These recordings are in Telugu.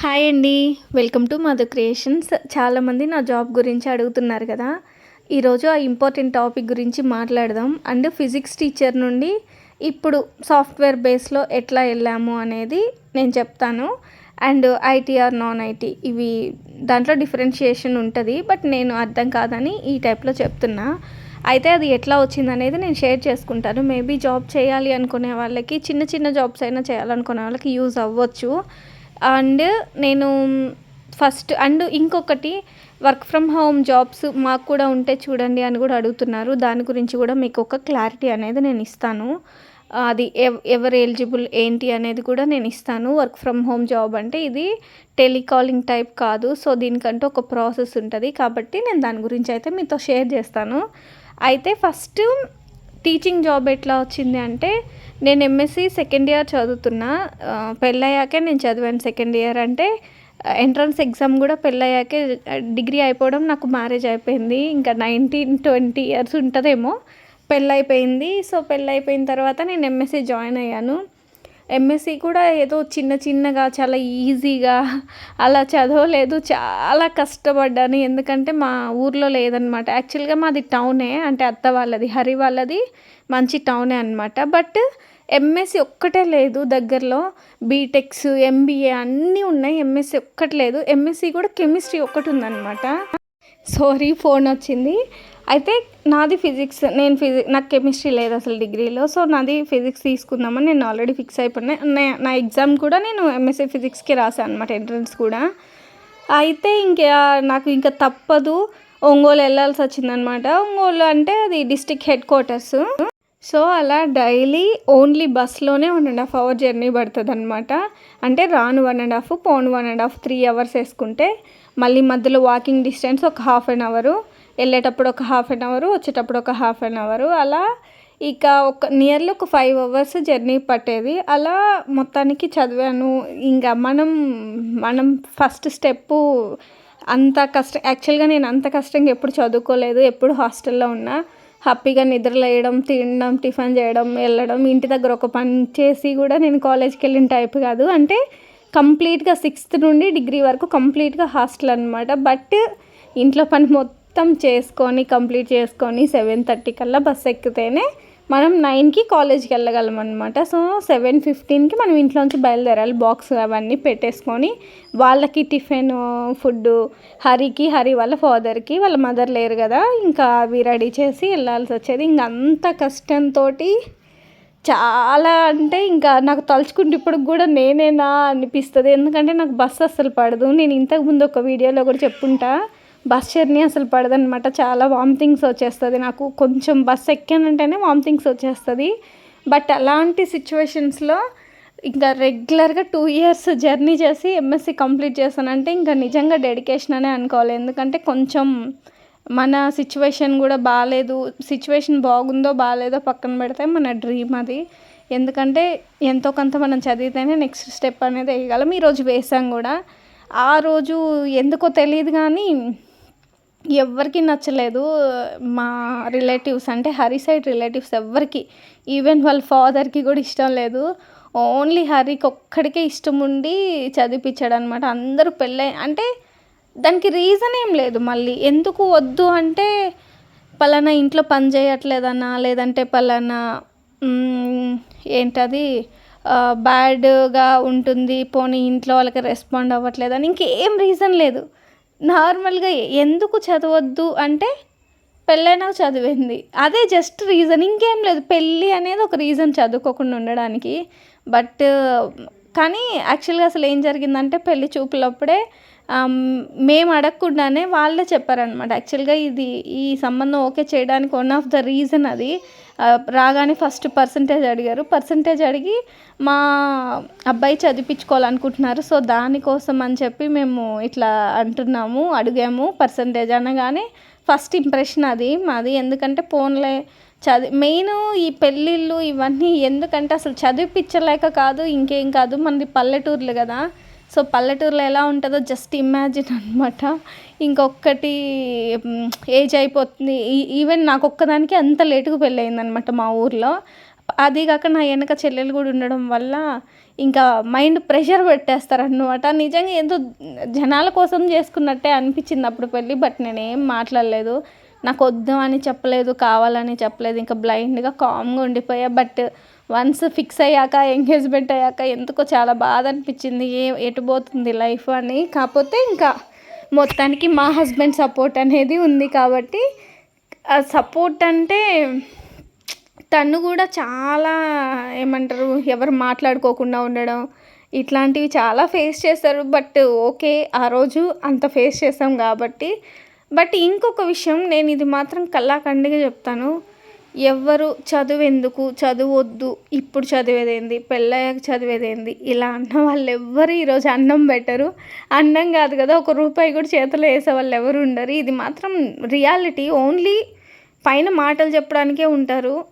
హాయ్ అండి. Welcome to Madhu creations. చాలామంది నా జాబ్ గురించి అడుగుతున్నారు కదా. ఈరోజు ఆ ఇంపార్టెంట్ టాపిక్ గురించి మాట్లాడదాం. అండ్ ఫిజిక్స్ టీచర్ నుండి ఇప్పుడు సాఫ్ట్వేర్ బేస్లో ఎట్లా వెళ్ళాము అనేది నేను చెప్తాను. అండ్ ఐటీఆర్ నాన్ ఐటీ ఇవి దాంట్లో డిఫరెన్షియేషన్ ఉంటుంది. బట్ నేను అర్థం కాదని ఈ టైప్లో చెప్తున్నా. అయితే అది ఎట్లా వచ్చింది అనేది నేను షేర్ చేసుకుంటాను. మేబీ జాబ్ చేయాలి అనుకునే వాళ్ళకి చిన్న చిన్న జాబ్స్ అయినా చేయాలనుకునే వాళ్ళకి యూజ్ అవ్వచ్చు. అండ్ నేను ఫస్ట్ అండ్ ఇంకొకటి వర్క్ ఫ్రమ్ హోమ్ జాబ్స్ మాకు కూడా ఉంటే చూడండి అని కూడా అడుగుతున్నారు. దాని గురించి కూడా మీకు ఒక క్లారిటీ అనేది నేను ఇస్తాను. అది ఎవ్ ఎవరు ఎలిజిబుల్ ఏంటి అనేది కూడా నేను ఇస్తాను. వర్క్ ఫ్రమ్ హోమ్ జాబ్ అంటే ఇది టెలికాలింగ్ టైప్ కాదు. సో దీనికంటే ఒక ప్రాసెస్ ఉంటుంది. కాబట్టి నేను దాని గురించి అయితే మీతో షేర్ చేస్తాను. అయితే ఫస్ట్ టీచింగ్ జాబ్ ఎట్లా వచ్చింది అంటే నేను ఎంఎస్సి సెకండ్ ఇయర్ చదువుతున్నా. పెళ్ళయ్యాకే నేను చదివాను సెకండ్ ఇయర్ అంటే ఎంట్రన్స్ ఎగ్జామ్ కూడా పెళ్ళయ్యాకే డిగ్రీ అయిపోవడం నాకు మ్యారేజ్ అయిపోయింది. ఇంకా నైన్టీన్ ట్వంటీ ఇయర్స్ ఉంటుందేమో పెళ్ళైపోయింది. సో పెళ్ళైపోయిన తర్వాత నేను ఎంఎస్సి జాయిన్ అయ్యాను. ఎంఎస్సి కూడా ఏదో చిన్న చిన్నగా చాలా ఈజీగా అలా చదవలేదు. చాలా కష్టపడ్డాను. ఎందుకంటే మా ఊర్లో లేదనమాట. యాక్చువల్గా మాది టౌనే అంటే అత్త వాళ్ళది హరి వాళ్ళది మంచి టౌనే అనమాట బట్ ఎంఎస్సి ఒక్కటే లేదు దగ్గరలో బీటెక్స్ ఎంబీఏ అన్నీ ఉన్నాయి. ఎంఎస్సి ఒక్కటి లేదు. ఎంఎస్సి కూడా కెమిస్ట్రీ ఒక్కటి ఉందన్నమాట. సారీ ఫోన్ వచ్చింది. అయితే నాది ఫిజిక్స్. నేను ఫిజిక్స్ నాకు కెమిస్ట్రీ లేదు అసలు డిగ్రీలో. సో నాది ఫిజిక్స్ తీసుకుందామని నేను ఆల్రెడీ ఫిక్స్ అయిపోయినా నా ఎగ్జామ్ కూడా నేను ఎంఎస్సీ ఫిజిక్స్కి రాశాను అనమాట ఎంట్రన్స్ కూడా. అయితే ఇంకా నాకు ఇంకా తప్పదు. ఒంగోలు వెళ్ళాల్సి వచ్చిందనమాట ఒంగోలు అంటే అది డిస్టిక్ హెడ్ క్వార్టర్స్. సో అలా daily only బస్లోనే one and half hour journey పడుతుంది అనమాట అంటే రాను one and half phone one and half three hours వేసుకుంటే మళ్ళీ మధ్యలో వాకింగ్ డిస్టెన్స్ ఒక హాఫ్ అన్ అవరు వెళ్ళేటప్పుడు ఒక హాఫ్ అన్ అవరు వచ్చేటప్పుడు ఒక హాఫ్ అన్ అవరు. అలా ఇక ఒక నియర్లీ ఒక ఫైవ్ అవర్స్ జర్నీ పట్టేది. అలా మొత్తానికి చదివాను. ఇంకా మనం మనం ఫస్ట్ స్టెప్పు అంత కష్టం యాక్చువల్గా నేను అంత కష్టంగా ఎప్పుడు చదువుకోలేదు ఎప్పుడు హాస్టల్లో ఉన్నా. హ్యాపీగా నిద్రలేయడం తినడం టిఫిన్ చేయడం వెళ్ళడం ఇంటి దగ్గర ఒక పని చేసి కూడా నేను కాలేజ్కి వెళ్ళిన టైప్ కాదు. అంటే కంప్లీట్గా సిక్స్త్ నుండి డిగ్రీ వరకు కంప్లీట్గా హాస్టల్ అనమాట బట్ ఇంట్లో పని మొత్తం చేసుకొని కంప్లీట్ చేసుకొని సెవెన్ థర్టీ కల్లా బస్ ఎక్కితేనే మనం నైన్కి కాలేజ్కి వెళ్ళగలం అనమాట సో సెవెన్ ఫిఫ్టీన్కి మనం ఇంట్లోంచి బయలుదేరాలి బాక్స్ అవన్నీ పెట్టేసుకొని వాళ్ళకి టిఫిన్ ఫుడ్ హరికి హరి వాళ్ళ ఫాదర్కి వాళ్ళ మదర్ లేరు కదా ఇంకా అవి రెడీ చేసి వెళ్ళాల్సి వచ్చేది. ఇంక అంత కష్టంతో చాలా అంటే ఇంకా నాకు తలుచుకుంటే ఇప్పుడు కూడా నేనేనా అనిపిస్తుంది. ఎందుకంటే నాకు బస్సు అస్సలు పడదు. నేను ఇంతకుముందు ఒక వీడియోలో కూడా చెప్పుంటా బస్ జర్నీ అసలు పడదనమాట చాలా వామిటింగ్స్ వచ్చేస్తుంది నాకు. కొంచెం బస్ ఎక్కానంటేనే వామిటింగ్స్ వచ్చేస్తుంది. బట్ అలాంటి సిచ్యువేషన్స్లో ఇంకా రెగ్యులర్గా టూ ఇయర్స్ జర్నీ చేసి ఎంఎస్సి కంప్లీట్ చేశానంటే ఇంకా నిజంగా డెడికేషన్ అనే అనుకోవాలి. ఎందుకంటే కొంచెం మన సిచ్యువేషన్ కూడా బాగాలేదు సిచ్యువేషన్ బాగుందో బాగాలేదో పక్కన పెడితే మన డ్రీమ్ అది. ఎందుకంటే ఎంతో కొంత మనం చదివితేనే నెక్స్ట్ స్టెప్ అనేది వేయగలం. ఈరోజు వేసాం కూడా. ఆ రోజు ఎందుకో తెలియదు కానీ ఎవ్వరికి నచ్చలేదు. మా రిలేటివ్స్ అంటే హరి సైడ్ రిలేటివ్స్ ఎవ్వరికి. ఈవెన్ వాళ్ళ ఫాదర్కి కూడా ఇష్టం లేదు. ఓన్లీ హరికి ఒక్కడికే ఇష్టం ఉండి చదివిపించాడు అనమాట అందరూ పెళ్ళై అంటే దానికి రీజన్ ఏం లేదు మళ్ళీ. ఎందుకు వద్దు అంటే పలానా ఇంట్లో పని చేయట్లేదన్నా లేదంటే పలానా ఏంటది బ్యాడ్గా ఉంటుంది పోనీ ఇంట్లో వాళ్ళకి రెస్పాండ్ అవ్వట్లేదని ఇంకేం రీజన్ లేదు. నార్మల్గా ఎందుకు చదవద్దు అంటే పెళ్ళైనాక చదివింది. అదే జస్ట్ రీజన్ ఇంకేం లేదు. పెళ్ళి అనేది ఒక రీజన్ చదువుకోకుండా ఉండడానికి. బట్ కానీ యాక్చువల్గా అసలు ఏం జరిగిందంటే పెళ్ళి చూపులప్పుడే మేము అడగకుండానే వాళ్ళే చెప్పారనమాట యాక్చువల్గా ఇది ఈ సంబంధం ఓకే చేయడానికి వన్ ఆఫ్ ద రీజన్ అది. రాగానే ఫస్ట్ పర్సంటేజ్ అడిగారు. పర్సంటేజ్ అడిగి మా అబ్బాయి చదివించుకోవాలనుకుంటున్నారు. సో దానికోసం అని చెప్పి మేము ఇట్లా అంటున్నాము అడిగాము పర్సంటేజ్ అనగానే ఫస్ట్ ఇంప్రెషన్ అది మాది. ఎందుకంటే ఫోన్లే చదివి మెయిన్ ఈ పెళ్ళిళ్ళు ఇవన్నీ ఎందుకంటే అసలు చదివిపించలేక కాదు ఇంకేం కాదు. మనది పల్లెటూర్లు కదా. సో పల్లెటూరులో ఎలా ఉంటుందో జస్ట్ ఇమాజిన్ అనమాట ఇంకొకటి ఏజ్ అయిపోతుంది. ఈవెన్ నాకు ఒక్కదానికి అంత లేటుగా పెళ్ళయిందనమాట మా ఊర్లో. అది కాక నా వెనక చెల్లెలు కూడా ఉండడం వల్ల ఇంకా మైండ్ ప్రెషర్ పెట్టేస్తారనమాట నిజంగా ఏదో జనాల కోసం చేసుకున్నట్టే అనిపించింది అప్పుడు పెళ్ళి బట్ నేనేం మాట్లాడలేదు. నాకు వద్దు అని చెప్పలేదు కావాలని చెప్పలేదు. ఇంకా బ్లైండ్గా కామ్గా ఉండిపోయా. బట్ వన్స్ ఫిక్స్ అయ్యాక ఎంగేజ్మెంట్ అయ్యాక ఎందుకో చాలా బాధ అనిపించింది. ఏ ఎటు పోతుంది లైఫ్ అని. కాకపోతే ఇంకా మొత్తానికి మా హస్బెండ్ సపోర్ట్ అనేది ఉంది కాబట్టి ఆ సపోర్ట్ అంటే తను కూడా చాలా ఏమంటారు ఎవరు మాట్లాడుకోకుండా ఉండడం ఇట్లాంటివి చాలా ఫేస్ చేస్తారు. బట్ ఓకే ఆ రోజు అంత ఫేస్ చేసాం కాబట్టి. బట్ ఇంకొక విషయం నేను ఇది మాత్రం కల్లాకండిగా చెప్తాను. ఎవ్వరు చదువెందుకు? చదువొద్దు. ఇప్పుడు చదివేదేంది? పెళ్ళయ్యాక చదివేదేంది? ఇలా అన్న వాళ్ళు ఎవ్వరు ఈరోజు అన్నం పెట్టరు. అన్నం కాదు కదా ఒక రూపాయి కూడా చేతిలో వేసే వాళ్ళు ఎవరు ఉండరు. ఇది మాత్రం రియాలిటీ. ఓన్లీ పైన మాటలు చెప్పడానికే ఉంటారు.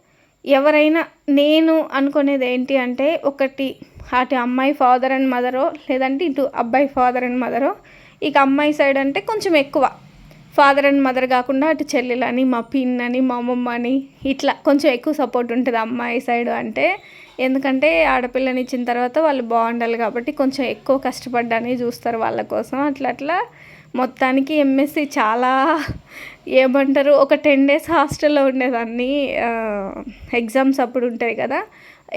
ఎవరైనా నేను అనుకునేది ఏంటి అంటే ఒకటి అటు అమ్మాయి ఫాదర్ అండ్ మదరో లేదంటే ఇటు అబ్బాయి ఫాదర్ అండ్ మదరో. ఇక అమ్మాయి సైడ్ అంటే కొంచెం ఎక్కువ. ఫాదర్ అండ్ మదర్ కాకుండా అటు చెల్లెలని మా పిన్ అని మా అమ్మమ్మ అని ఇట్లా కొంచెం ఎక్కువ సపోర్ట్ ఉంటుంది అమ్మాయి సైడ్ అంటే. ఎందుకంటే ఆడపిల్లని ఇచ్చిన తర్వాత వాళ్ళు బాగుండాలి కాబట్టి కొంచెం ఎక్కువ కష్టపడ్డాని చూస్తారు వాళ్ళ కోసం. అట్లా అట్లా మొత్తానికి ఎంఎస్సి చాలా ఏమంటారు ఒక టెన్ డేస్ హాస్టల్లో ఉండేదాన్ని. ఎగ్జామ్స్ అప్పుడు ఉంటాయి కదా.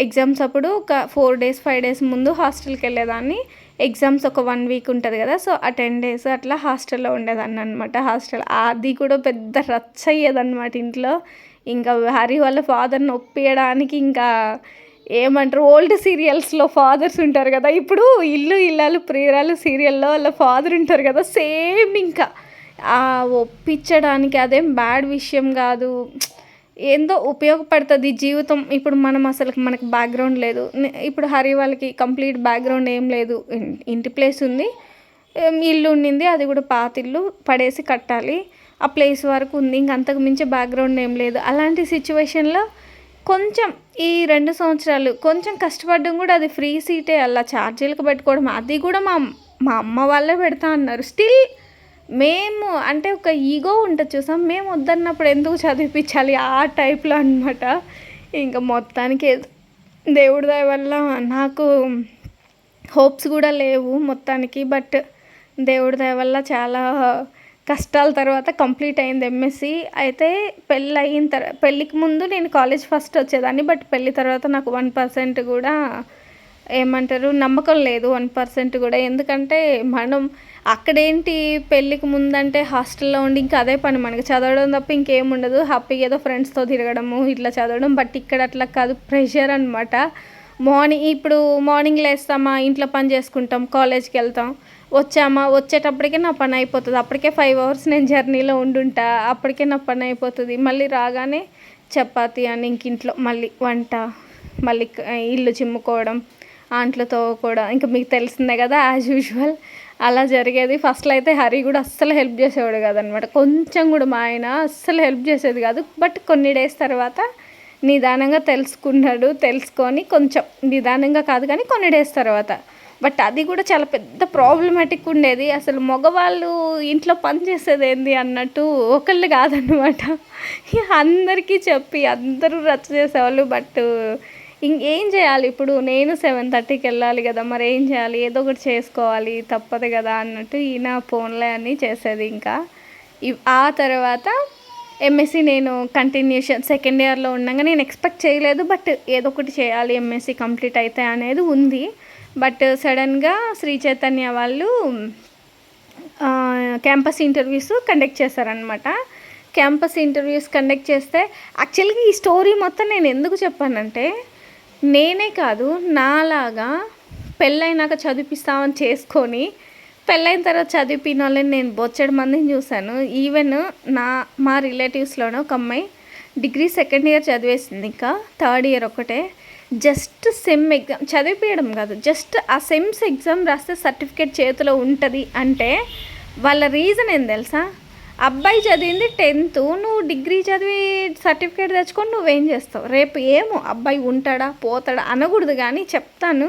ఎగ్జామ్స్ అప్పుడు ఒక ఫోర్ డేస్ ఫైవ్ డేస్ ముందు హాస్టల్కి వెళ్ళేదాన్ని. ఎగ్జామ్స్ ఒక వన్ వీక్ ఉంటుంది కదా సో ఆ టెన్ డేస్ అట్లా హాస్టల్లో ఉండేదాన్ని అనమాట హాస్టల్ అది కూడా పెద్ద రచ్చ అయ్యేదన్నమాట ఇంట్లో. ఇంకా హరి వాళ్ళ ఫాదర్ని ఒప్పియడానికి ఇంకా ఏమంటారు ఓల్డ్ సీరియల్స్లో ఫాదర్స్ ఉంటారు కదా ఇప్పుడు ఇల్లు ఇల్లాలు ప్రియురాలు సీరియల్లో వాళ్ళ ఫాదర్ ఉంటారు కదా సేమ్ ఇంకా. ఒప్పించడానికి అదేం బ్యాడ్ విషయం కాదు. ఏందో ఉపయోగపడుతుంది జీవితం. ఇప్పుడు మనం అసలు మనకు బ్యాక్గ్రౌండ్ లేదు. ఇప్పుడు హరి వాళ్ళకి కంప్లీట్ బ్యాక్గ్రౌండ్ ఏం లేదు. ఇంటి ప్లేస్ ఉంది. ఇల్లు ఉండింది. అది కూడా పాత ఇల్లు పడేసి కట్టాలి. ఆ ప్లేస్ వరకు ఉంది. ఇంక అంతకు మించి బ్యాక్గ్రౌండ్ ఏం లేదు. అలాంటి సిచ్యువేషన్లో కొంచెం ఈ రెండు సంవత్సరాలు కొంచెం కష్టపడడం కూడా అది ఫ్రీ సీటే అలా ఛార్జీలకు పెట్టుకోవడం అది కూడా మా మా అమ్మ వాళ్ళే పెడతా అన్నారు. స్టిల్ మేము అంటే ఒక ఈగో ఉంటుంది చూసాం మేము వద్దన్నప్పుడు ఎందుకు చదివిపించాలి? ఆ టైప్లో అనమాట ఇంకా మొత్తానికి దేవుడి దయ వల్ల నాకు హోప్స్ కూడా లేవు మొత్తానికి. బట్ దేవుడి దయ వల్ల చాలా కష్టాల తర్వాత కంప్లీట్ అయింది ఎంఎస్సి అయితే పెళ్ళి అయిన తర్వాత పెళ్ళికి ముందు నేను కాలేజ్ ఫస్ట్ వచ్చేదాన్ని. బట్ పెళ్ళి తర్వాత నాకు వన్ పర్సెంట్ కూడా ఏమంటారు నమ్మకం లేదు. వన్ పర్సెంట్ కూడా. ఎందుకంటే మనం అక్కడేంటి పెళ్ళికి ముందంటే హాస్టల్లో ఉండి ఇంకా అదే పని మనకి చదవడం తప్ప ఇంకేం ఉండదు హ్యాపీగా ఏదో ఫ్రెండ్స్తో తిరగడము ఇట్లా చదవడం. బట్ ఇక్కడ అట్లా కాదు ప్రెషర్ అనమాట మార్నింగ్ ఇప్పుడు మార్నింగ్ లేస్తామా ఇంట్లో పని చేసుకుంటాం కాలేజ్కి వెళ్తాం వచ్చామా వచ్చేటప్పటికే నా పని అయిపోతుంది. అప్పటికే ఫైవ్ అవర్స్ నేను జర్నీలో ఉండుంటా. అప్పటికే నా పని అయిపోతుంది. మళ్ళీ రాగానే చపాతి అని ఇంక ఇంట్లో మళ్ళీ వంట మళ్ళీ ఇల్లు చిమ్ముకోవడం ఆంట్లు కూడా ఇంకా మీకు తెలిసిందే కదా యాజ్ యూజువల్ అలా జరిగేది. ఫస్ట్లో అయితే హరి కూడా అస్సలు హెల్ప్ చేసేవాడు కదనమాట. కొంచెం కూడా మా ఆయన అస్సలు హెల్ప్ చేసేది కాదు. బట్ కొన్ని డేస్ తర్వాత నిదానంగా తెలుసుకున్నాడు. తెలుసుకొని కొంచెం నిదానంగా కాదు కానీ కొన్ని డేస్ తర్వాత. బట్ అది కూడా చాలా పెద్ద ప్రాబ్లమాటిక్ ఉండేది. అసలు మగవాళ్ళు ఇంట్లో పని చేసేది ఏంది అన్నట్టు ఒకళ్ళు కాదనమాట. అందరికీ చెప్పి అందరూ రచ్చ చేసేవాళ్ళు. బట్ ఇంకేం చేయాలి? ఇప్పుడు నేను సెవెన్ థర్టీకి వెళ్ళాలి కదా మరి ఏం చేయాలి? ఏదో ఒకటి చేసుకోవాలి తప్పదు కదా అన్నట్టు ఈయన ఫోన్లే అని చేసేది ఇంకా. ఆ తర్వాత ఎంఎస్సి నేను కంటిన్యూషన్ సెకండ్ ఇయర్లో ఉండగా నేను ఎక్స్పెక్ట్ చేయలేదు బట్ ఏదో ఒకటి చేయాలి ఎంఎస్సి కంప్లీట్ అయితే అనేది ఉంది. బట్ సడన్గా శ్రీ చైతన్య వాళ్ళు క్యాంపస్ ఇంటర్వ్యూస్ కండక్ట్ చేశారనమాట క్యాంపస్ ఇంటర్వ్యూస్ కండక్ట్ చేస్తే యాక్చువల్గా ఈ స్టోరీ మొత్తం నేను ఎందుకు చెప్పానంటే నేనే కాదు నాలాగా పెళ్ళైనాక చదివిస్తామని చేసుకొని పెళ్ళైన తర్వాత చదివిన వాళ్ళని నేను బొచ్చడి మందిని చూశాను. ఈవెన్ నా మా రిలేటివ్స్లోనే ఒక అమ్మాయి డిగ్రీ సెకండ్ ఇయర్ చదివేసింది. ఇంకా థర్డ్ ఇయర్ ఒకటే. జస్ట్ సెమ్ ఎగ్జామ్ చదివిపించడం కాదు జస్ట్ ఆ సెమ్స్ ఎగ్జామ్ రాస్తే సర్టిఫికేట్ చేతిలో ఉంటుంది అంటే వాళ్ళ రీజన్ ఏం తెలుసా? అబ్బాయి చదివింది టెన్త్ నువ్వు డిగ్రీ చదివి సర్టిఫికేట్ తెచ్చుకొని నువ్వేం చేస్తావు? రేపు ఏమో అబ్బాయి ఉంటాడా పోతాడా అనకూడదు కానీ చెప్తాను.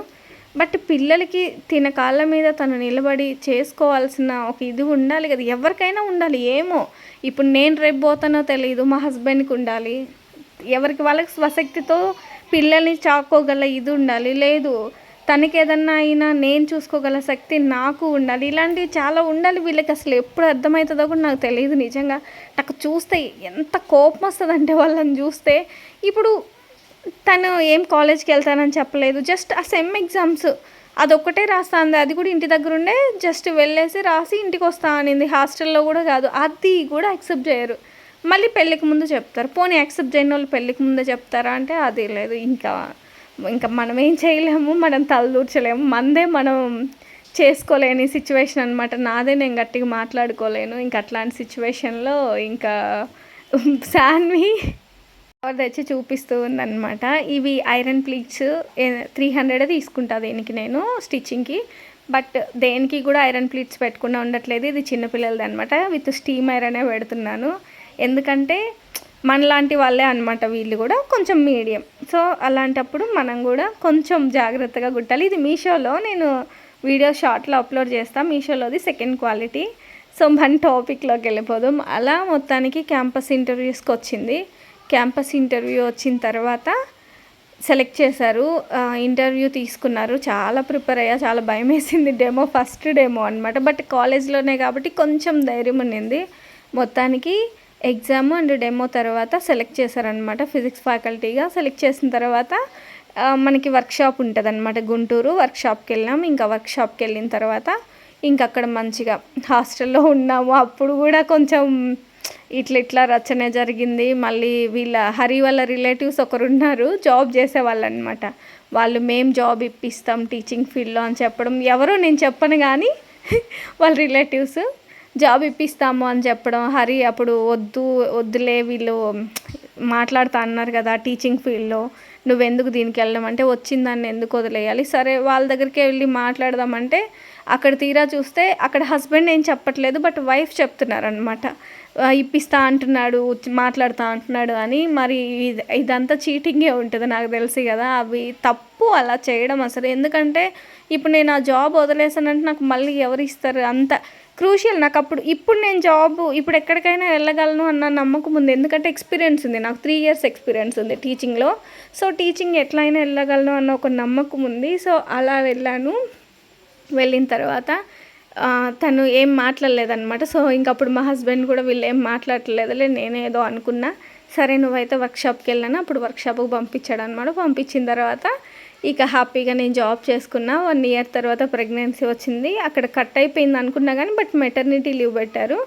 బట్ పిల్లలకి తిన కాళ్ళ మీద తను నిలబడి చేసుకోవాల్సిన ఒక ఇది ఉండాలి కదా. ఎవరికైనా ఉండాలి. ఏమో? ఇప్పుడు నేను రేపు పోతానో తెలియదు మా హస్బెండ్కి ఉండాలి. ఎవరికి? వాళ్ళకి స్వశక్తితో పిల్లల్ని చాకోగల ఇది ఉండాలి. లేదు తనకి ఏదన్నా అయినా నేను చూసుకోగల శక్తి నాకు ఉండాలి. ఇలాంటివి చాలా ఉండాలి వీళ్ళకి. అసలు ఎప్పుడు అర్థమవుతుందో కూడా నాకు తెలియదు నిజంగా. నాకు చూస్తే ఎంత కోపం వస్తుంది అంటే వాళ్ళని చూస్తే. ఇప్పుడు తను ఏం కాలేజ్కి వెళ్తానని చెప్పలేదు. జస్ట్ ఆ సెమ్ ఎగ్జామ్స్ అదొక్కటే రాస్తుంది. అది కూడా ఇంటి దగ్గర ఉండే జస్ట్ వెళ్ళేసి రాసి ఇంటికి వస్తా అనింది. హాస్టల్లో కూడా కాదు. అది కూడా యాక్సెప్ట్ చేయరు. మళ్ళీ పెళ్ళికి ముందు చెప్తారు. పోనీ యాక్సెప్ట్ చేయని వాళ్ళు పెళ్ళికి ముందే చెప్తారా అంటే అది లేదు. ఇంకా ఇంకా మనం ఏం చేయలేము మనం తలదూర్చలేము. మందే మనం చేసుకోలేని సిచ్యువేషన్ అనమాట నాదే నేను గట్టిగా మాట్లాడుకోలేను. ఇంకా అట్లాంటి సిచ్యువేషన్లో ఇంకా శాన్వి తెచ్చి చూపిస్తూ ఉందన్నమాట. ఇవి ఐరన్ ప్లీట్స్ త్రీ హండ్రెడ్ తీసుకుంటా దీనికి నేను స్టిచ్చింగ్కి బట్ దేనికి కూడా ఐరన్ ప్లీట్స్ పెట్టకుండా ఉండట్లేదు. ఇది చిన్నపిల్లలది అనమాట విత్ స్టీమ్ ఐరనే పెడుతున్నాను. ఎందుకంటే మనలాంటి వాళ్ళే అనమాట వీళ్ళు కూడా కొంచెం మీడియం. సో అలాంటప్పుడు మనం కూడా కొంచెం జాగ్రత్తగా కుట్టాలి ఇది మీషోలో నేను వీడియో షార్ట్లో అప్లోడ్ చేస్తాను మీషోలోది సెకండ్ క్వాలిటీ సో మన టాపిక్లోకి వెళ్ళిపోదాం. అలా మొత్తానికి క్యాంపస్ ఇంటర్వ్యూస్కి వచ్చింది. క్యాంపస్ ఇంటర్వ్యూ వచ్చిన తర్వాత సెలెక్ట్ చేశారు. ఇంటర్వ్యూ తీసుకున్నారు. చాలా ప్రిపేర్ అయ్యా. చాలా భయం వేసింది డెమో ఫస్ట్ డెమో అనమాట బట్ కాలేజ్లోనే కాబట్టి కొంచెం ధైర్యం ఉండింది. మొత్తానికి ఎగ్జామ్ అండ్ డెమో తర్వాత సెలెక్ట్ చేశారనమాట ఫిజిక్స్ ఫ్యాకల్టీగా సెలెక్ట్ చేసిన తర్వాత మనకి వర్క్షాప్ ఉంటుంది అనమాట గుంటూరు వర్క్షాప్కి వెళ్ళాం. ఇంకా వర్క్షాప్కి వెళ్ళిన తర్వాత ఇంక అక్కడ మంచిగా హాస్టల్లో ఉన్నాము. అప్పుడు కూడా కొంచెం ఇట్లా ఇట్లా రచన జరిగింది. మళ్ళీ వీళ్ళ హరి వాళ్ళ రిలేటివ్స్ ఒకరు ఉన్నారు జాబ్ చేసేవాళ్ళు అనమాట వాళ్ళు మేం జాబ్ ఇప్పిస్తాం టీచింగ్ ఫీల్డ్లో అని చెప్పడం. ఎవరో నేను చెప్పను కానీ వాళ్ళ రిలేటివ్స్ జాబ్ ఇప్పిస్తాము అని చెప్పడం హరి అప్పుడు వద్దు వద్దులే వీళ్ళు మాట్లాడుతా అన్నారు కదా టీచింగ్ ఫీల్డ్లో నువ్వెందుకు దీనికి వెళ్ళడం? అంటే వచ్చిందాన్ని ఎందుకు వదిలేయాలి? సరే వాళ్ళ దగ్గరికి వెళ్ళి మాట్లాడదామంటే అక్కడ తీరా చూస్తే అక్కడ హస్బెండ్ ఏం చెప్పట్లేదు బట్ వైఫ్ చెప్తున్నారు అనమాట ఇప్పిస్తా అంటున్నాడు మాట్లాడుతా అంటున్నాడు అని. మరి ఇదంతా చీటింగే ఉంటుంది నాకు తెలిసి కదా. అవి తప్పు అలా చేయడం అసలు. ఎందుకంటే ఇప్పుడు నేను ఆ జాబ్ వదిలేసానంటే నాకు మళ్ళీ ఎవరు ఇస్తారు? అంత క్రూషియల్. నాకు అప్పుడు ఇప్పుడు నేను జాబ్ ఇప్పుడు ఎక్కడికైనా వెళ్ళగలను అన్న నమ్మకం ఉంది. ఎందుకంటే ఎక్స్పీరియన్స్ ఉంది. నాకు త్రీ ఇయర్స్ ఎక్స్పీరియన్స్ ఉంది టీచింగ్లో సో టీచింగ్ ఎట్లయినా వెళ్ళగలను అన్న ఒక నమ్మకం ఉంది. సో అలా వెళ్ళాను. వెళ్ళిన తర్వాత తను ఏం మాట్లాడలేదనమాట సో ఇంకప్పుడు మా హస్బెండ్ కూడా వీళ్ళు ఏం మాట్లాడలేదులే నేనేదో అనుకున్నా. సరే నువ్వైతే వర్క్షాప్కి వెళ్ళాను అప్పుడు వర్క్షాప్కి పంపించాడు అనమాట పంపించిన తర్వాత ఇక హ్యాపీగా నేను జాబ్ చేసుకున్నా. వన్ ఇయర్ తర్వాత ప్రెగ్నెన్సీ వచ్చింది. అక్కడ కట్ అయిపోయింది అనుకున్నా కానీ బట్ మెటర్నిటీ లీవ్ పెట్టారు.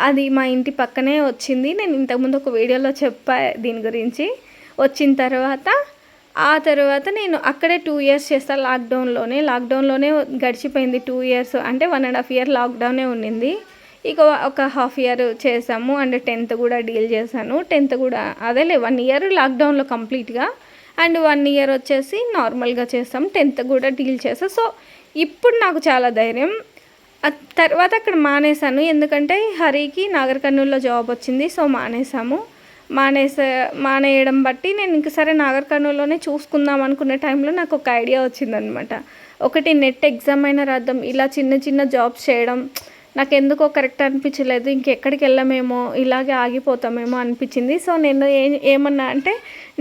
అది మా ఇంటి పక్కనే వచ్చింది. నేను ఇంతకుముందు ఒక వీడియోలో చెప్పా దీని గురించి. వచ్చిన తర్వాత ఆ తర్వాత నేను అక్కడే టూ ఇయర్స్ చేస్తాను లాక్డౌన్లోనే. లాక్డౌన్లోనే గడిచిపోయింది టూ ఇయర్స్. అంటే వన్ అండ్ హాఫ్ ఇయర్ లాక్డౌనే ఉండింది. ఇక ఒక హాఫ్ ఇయర్ చేసాము అండ్ టెన్త్ కూడా డీల్ చేశాను. టెన్త్ కూడా అదేలే వన్ ఇయర్ లాక్డౌన్లో కంప్లీట్గా అండ్ వన్ ఇయర్ వచ్చేసి నార్మల్గా చేస్తాం. టెన్త్ కూడా డీల్ చేస్తాం సో ఇప్పుడు నాకు చాలా ధైర్యం. తర్వాత అక్కడ మానేశాను. ఎందుకంటే హరికి నాగర్ కర్నూలులో జాబ్ వచ్చింది. సో మానేసాము మానేసే మానేయడం బట్టి నేను ఇంక సరే నాగర్ కర్నూలులోనే చూసుకుందాం అనుకునే టైంలో నాకు ఒక ఐడియా వచ్చిందనమాట. ఒకటి నెట్ ఎగ్జామ్ అయినా రాద్దాం. ఇలా చిన్న చిన్న జాబ్స్ చేయడం నాకు ఎందుకో కరెక్ట్ అనిపించలేదు ఇంకెక్కడికి వెళ్ళమేమో ఇలాగే ఆగిపోతామేమో అనిపించింది. సో నేను ఏ ఏమన్నా అంటే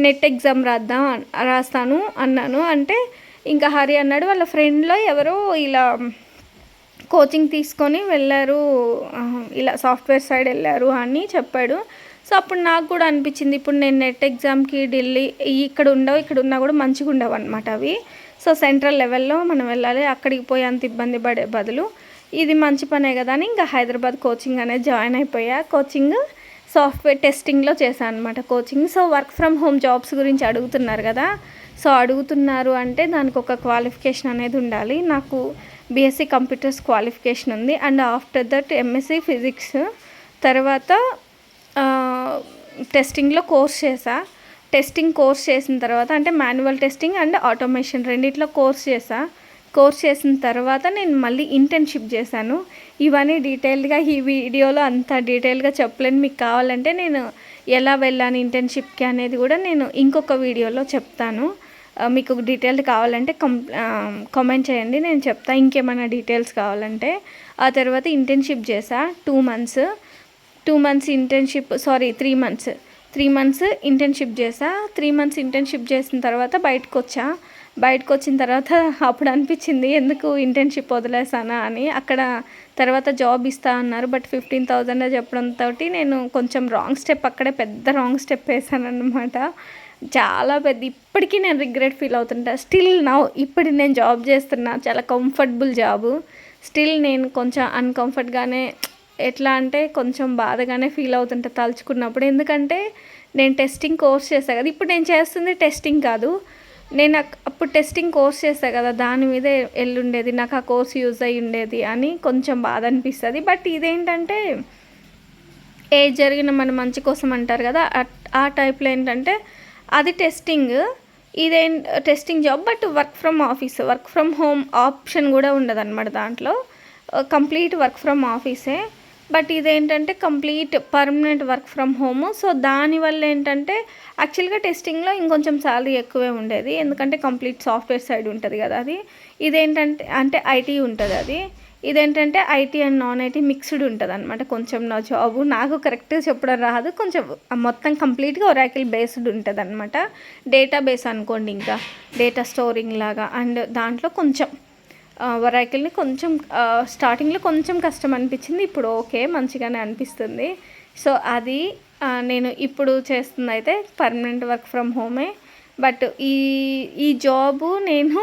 నెట్ ఎగ్జామ్ రాద్దాం రాస్తాను అన్నాను. అంటే ఇంకా హరి అన్నాడు వాళ్ళ ఫ్రెండ్లో ఎవరో ఇలా కోచింగ్ తీసుకొని వెళ్ళారు ఇలా సాఫ్ట్వేర్ సైడ్ వెళ్ళారు అని చెప్పాడు. సో అప్పుడు నాకు కూడా అనిపించింది ఇప్పుడు నేను నెట్ ఎగ్జామ్కి ఢిల్లీ ఇక్కడ ఉండవు ఇక్కడ ఉన్నా కూడా మంచిగా ఉండవు అనమాట అవి. సో సెంట్రల్ లెవెల్లో మనం వెళ్ళాలి అక్కడికి పోయి అంత ఇబ్బంది పడే బదులు. ఇది మంచి పనే కదా అని ఇంకా హైదరాబాద్ కోచింగ్ అనేది జాయిన్ అయిపోయా. కోచింగ్ సాఫ్ట్వేర్ టెస్టింగ్లో చేశాను అనమాట coaching so work from home jobs గురించి అడుగుతున్నారు కదా. సో అడుగుతున్నారు అంటే దానికి ఒక క్వాలిఫికేషన్ అనేది ఉండాలి. నాకు బీఎస్సీ కంప్యూటర్స్ క్వాలిఫికేషన్ ఉంది. And after that MSc physics తర్వాత టెస్టింగ్లో కోర్స్ చేశా. టెస్టింగ్ కోర్స్ చేసిన తర్వాత అంటే మాన్యువల్ టెస్టింగ్ అండ్ ఆటోమేషన్ రెండిట్లో కోర్స్ చేశాను కోర్స్ చేసిన తర్వాత నేను మళ్ళీ ఇంటర్న్షిప్ చేశాను. ఇవన్నీ డీటెయిల్డ్గా ఈ వీడియోలో అంత డీటెయిల్గా చెప్పలేను. మీకు కావాలంటే నేను ఎలా వెళ్ళాను ఇంటర్న్షిప్కి అనేది కూడా నేను ఇంకొక వీడియోలో చెప్తాను. మీకు డీటెయిల్డ్ కావాలంటే కం కామెంట్ చేయండి. నేను చెప్తాను ఇంకేమైనా డీటెయిల్స్ కావాలంటే. ఆ తర్వాత ఇంటర్న్షిప్ చేశా. Two months two months internship sorry three months three months internship చేశా. త్రీ మంత్స్ ఇంటర్న్షిప్ చేసిన తర్వాత బయటకు వచ్చా బయటకు వచ్చిన తర్వాత అప్పుడు అనిపించింది ఎందుకు ఇంటర్న్షిప్ వదిలేసానా? అని. అక్కడ తర్వాత జాబ్ ఇస్తా అన్నారు బట్ ఫిఫ్టీన్ థౌజండ్ చెప్పడంతో నేను కొంచెం రాంగ్ స్టెప్ అక్కడే పెద్ద రాంగ్ స్టెప్ వేసాను అనమాట చాలా పెద్ద ఇప్పటికీ నేను రిగ్రెట్ ఫీల్ అవుతుంటా. స్టిల్ నా ఇప్పుడు నేను జాబ్ చేస్తున్నా చాలా కంఫర్టబుల్ జాబు స్టిల్ నేను కొంచెం అన్కంఫర్ట్గానే ఎట్లా అంటే కొంచెం బాధగానే ఫీల్ అవుతుంటా తలుచుకున్నప్పుడు. ఎందుకంటే నేను టెస్టింగ్ కోర్స్ చేస్తాను కదా ఇప్పుడు నేను చేస్తుంది టెస్టింగ్ కాదు. నేను అప్పుడు టెస్టింగ్ కోర్స్ చేస్తాను కదా దాని మీద ఎల్లుండేది నాకు ఆ కోర్స్ యూజ్ అయ్యి ఉండేది అని కొంచెం బాధ అనిపిస్తుంది. బట్ ఇదేంటంటే ఏ జరిగిన మన మంచి కోసం అంటారు కదా ఆ టైప్లో ఏంటంటే అది టెస్టింగ్ ఇదేం testing job but work from office work from home option కూడా ఉండదు అనమాట దాంట్లో కంప్లీట్ వర్క్ ఫ్రమ్ ఆఫీసే బట్ ఇదేంటంటే complete permanent work from home. So దానివల్ల ఏంటంటే యాక్చువల్గా టెస్టింగ్లో ఇంకొంచెం శాలరీ ఎక్కువే ఉండేది. ఎందుకంటే కంప్లీట్ సాఫ్ట్వేర్ సైడ్ ఉంటుంది కదా అది. ఇదేంటంటే అంటే ఐటీ ఉంటుంది అది. ఇదేంటంటే IT and non IT mixed ఉంటుంది అనమాట కొంచెం నా జాబు నాకు కరెక్ట్గా చెప్పడం రాదు. కొంచెం మొత్తం కంప్లీట్గా ఒరాకిల్ బేస్డ్ ఉంటుంది అనమాట డేటా బేస్ అనుకోండి ఇంకా. డేటా స్టోరింగ్ లాగా. అండ్ దాంట్లో కొంచెం ఒరాకిల్ని కొంచెం స్టార్టింగ్లో కొంచెం కష్టం అనిపించింది ఇప్పుడు ఓకే మంచిగానే అనిపిస్తుంది. సో అది నేను ఇప్పుడు చేస్తుంది అయితే పర్మనెంట్ వర్క్ ఫ్రమ్ హోమే. బట్ ఈ ఈ జాబు నేను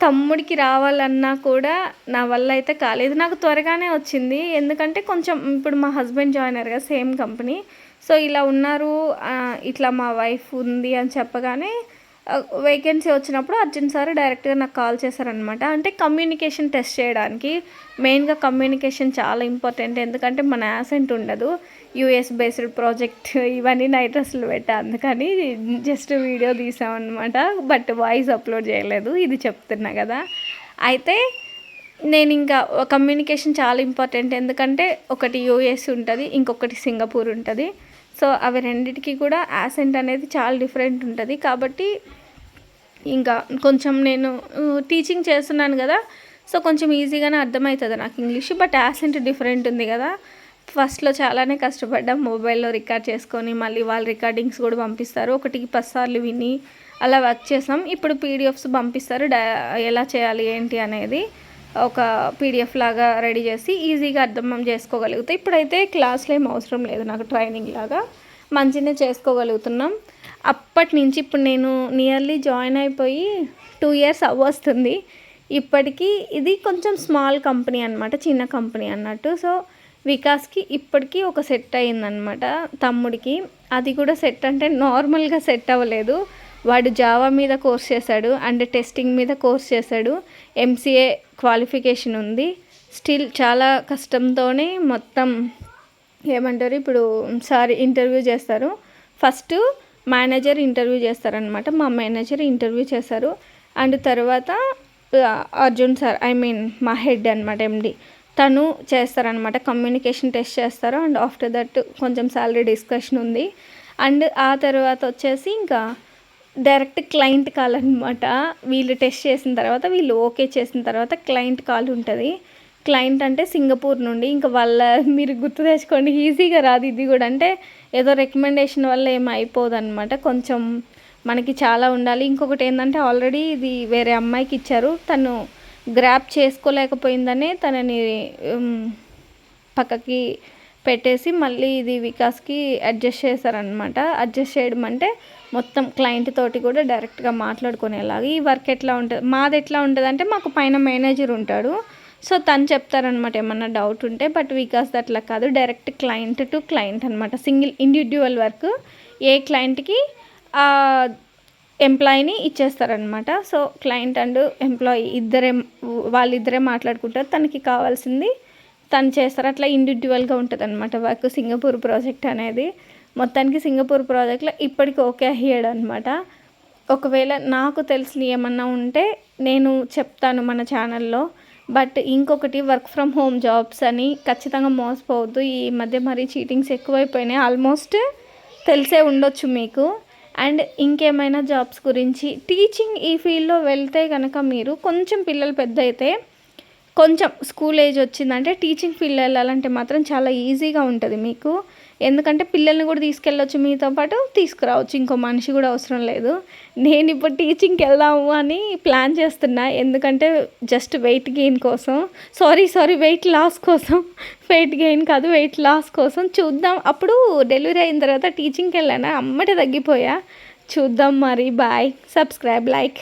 తమ్ముడికి రావాలన్నా కూడా నా వల్ల అయితే కాలేదు. నాకు త్వరగానే వచ్చింది. ఎందుకంటే కొంచెం ఇప్పుడు మా హస్బెండ్ జాయిన్ అయ్యారు కదా సేమ్ కంపెనీ. సో ఇలా ఉన్నారు ఇట్లా మా వైఫ్ ఉంది అని చెప్పగానే వేకెన్సీ వచ్చినప్పుడు అర్జున్ సార్ డైరెక్ట్గా నాకు కాల్ చేశారనమాట అంటే కమ్యూనికేషన్ టెస్ట్ చేయడానికి మెయిన్గా కమ్యూనికేషన్ చాలా ఇంపార్టెంట్ ఎందుకంటే మన యాసెంట్ ఉండదు. యూఎస్ బేస్డ్ ప్రాజెక్ట్ ఇవన్నీ నైట్ డ్రెస్సులు పెట్టా. అందుకని జస్ట్ వీడియో తీసామన్నమాట. బట్ వాయిస్ అప్లోడ్ చేయలేదు. ఇది చెప్తున్నా కదా. అయితే నేను ఇంకా కమ్యూనికేషన్ చాలా ఇంపార్టెంట్ ఎందుకంటే ఒకటి యూఎస్ ఉంటుంది ఇంకొకటి సింగపూర్ ఉంటుంది. సో అవి రెండిటికి కూడా యాసెంట్ అనేది చాలా డిఫరెంట్ ఉంటుంది. కాబట్టి ఇంకా కొంచెం నేను టీచింగ్ చేస్తున్నాను కదా సో కొంచెం ఈజీగానే అర్థమవుతుంది నాకు ఇంగ్లీష్ బట్ యాసెంట్ డిఫరెంట్ ఉంది కదా. ఫస్ట్లో చాలానే కష్టపడ్డాం మొబైల్లో రికార్డ్ చేసుకొని మళ్ళీ వాళ్ళు రికార్డింగ్స్ కూడా పంపిస్తారు. ఒకటికి పదిసార్లు విని అలా వర్క్ చేసాం. ఇప్పుడు పీడిఎఫ్స్ పంపిస్తారు ఎలా చేయాలి ఏంటి అనేది ఒక పీడిఎఫ్ లాగా రెడీ చేసి ఈజీగా అర్థం చేసుకోగలుగుతాయి ఇప్పుడైతే క్లాస్లో ఏం అవసరం లేదు నాకు ట్రైనింగ్ లాగా. మంచిగా చేసుకోగలుగుతున్నాం. అప్పటి నుంచి ఇప్పుడు నేను నియర్లీ జాయిన్ అయిపోయి టూ ఇయర్స్ అవ్వస్తుంది. ఇప్పటికీ ఇది కొంచెం స్మాల్ కంపెనీ అనమాట చిన్న కంపెనీ అన్నట్టు. సో వికాస్కి ఇప్పటికీ ఒక సెట్ అయిందనమాట తమ్ముడికి. అది కూడా సెట్ అంటే నార్మల్గా సెట్ అవ్వలేదు. వాడు జావా మీద కోర్స్ చేశాడు అండ్ టెస్టింగ్ మీద కోర్స్ చేశాడు. ఎంసీఏ క్వాలిఫికేషన్ ఉంది. స్టిల్ చాలా కష్టంతోనే మొత్తం ఏమంటారు ఇప్పుడు సారీ ఇంటర్వ్యూ చేస్తారు. ఫస్ట్ మేనేజర్ ఇంటర్వ్యూ చేస్తారనమాట మా మేనేజర్ ఇంటర్వ్యూ చేశారు. అండ్ తర్వాత అర్జున్ సార్ ఐ మీన్ మా హెడ్ అనమాట ఎండి తను చేస్తారనమాట కమ్యూనికేషన్ టెస్ట్ చేస్తారు. అండ్ ఆఫ్టర్ దట్ కొంచెం శాలరీ డిస్కషన్ ఉంది. అండ్ ఆ తర్వాత వచ్చేసి ఇంకా డైరెక్ట్ క్లయింట్ కాల్ అనమాట వీళ్ళు టెస్ట్ చేసిన తర్వాత వీళ్ళు ఓకే చేసిన తర్వాత క్లయింట్ కాల్ ఉంటుంది. క్లయింట్ అంటే సింగపూర్ నుండి ఇంకా వాళ్ళ మీరు గుర్తు తెచ్చుకోండి ఈజీగా రాదు ఇది కూడా. అంటే ఏదో రికమెండేషన్ వల్ల ఏం అనమాట కొంచెం మనకి చాలా ఉండాలి. ఇంకొకటి ఏంటంటే ఆల్రెడీ ఇది వేరే అమ్మాయికి ఇచ్చారు. తను గ్రాప్ చేసుకోలేకపోయిందనే తనని పక్కకి పెట్టేసి మళ్ళీ ఇది వికాస్కి అడ్జస్ట్ చేశారనమాట అడ్జస్ట్ చేయడం అంటే మొత్తం క్లయింట్ తోటి కూడా డైరెక్ట్గా మాట్లాడుకునేలాగా. ఈ వర్క్ ఎట్లా ఉంటుంది మాది ఎట్లా ఉంటుంది అంటే మాకు పైన మేనేజర్ ఉంటాడు. సో తను చెప్తారనమాట ఏమన్నా డౌట్ ఉంటే బట్ వికాస్ అట్లా కాదు డైరెక్ట్ క్లయింట్ టు క్లయింట్ అనమాట సింగిల్ ఇండివిజువల్ వర్క్ ఏ క్లయింట్కి ఎంప్లాయీని ఇచ్చేస్తారనమాట సో క్లయింట్ అండ్ ఎంప్లాయీ ఇద్దరే వాళ్ళిద్దరే మాట్లాడుకుంటారు. తనకి కావాల్సింది తను చేస్తారు. అట్లా ఇండివిజువల్గా ఉంటుంది అనమాట వర్క్ సింగపూర్ ప్రాజెక్ట్ అనేది మొత్తానికి సింగపూర్ ప్రాజెక్ట్లో ఇప్పటికి ఓకే అయ్యాడు అనమాట ఒకవేళ నాకు తెలిసిన ఏమన్నా ఉంటే నేను చెప్తాను మన ఛానల్లో బట్ ఇంకొకటి వర్క్ ఫ్రమ్ హోమ్ జాబ్స్ అని ఖచ్చితంగా మోసపోవద్దు. ఈ మధ్య మరీ చీటింగ్స్ ఎక్కువైపోయినాయి. ఆల్మోస్ట్ తెలిసే ఉండొచ్చు మీకు. అండ్ ఇంకేమైనా జాబ్స్ గురించి? టీచింగ్ ఈ ఫీల్డ్లో వెళ్తే కనుక మీరు కొంచెం పిల్లలు పెద్ద అయితే కొంచెం స్కూల్ ఏజ్ వచ్చిందంటే టీచింగ్ ఫీల్డ్ వెళ్ళాలంటే మాత్రం చాలా ఈజీగా ఉంటుంది మీకు. ఎందుకంటే పిల్లల్ని కూడా తీసుకెళ్ళొచ్చు మీతో పాటు తీసుకురావచ్చు. ఇంకో మనిషి కూడా అవసరం లేదు. నేను ఇప్పుడు టీచింగ్కి వెళ్దాము అని ప్లాన్ చేస్తున్నా. ఎందుకంటే జస్ట్ వెయిట్ గెయిన్ కోసం. సారీ సారీ వెయిట్ లాస్ కోసం. వెయిట్ గెయిన్ కాదు వెయిట్ లాస్ కోసం చూద్దాం. అప్పుడు డెలివరీ అయిన తర్వాత టీచింగ్కి వెళ్ళాను? అమ్మటే తగ్గిపోయా. చూద్దాం మరి. Bye subscribe like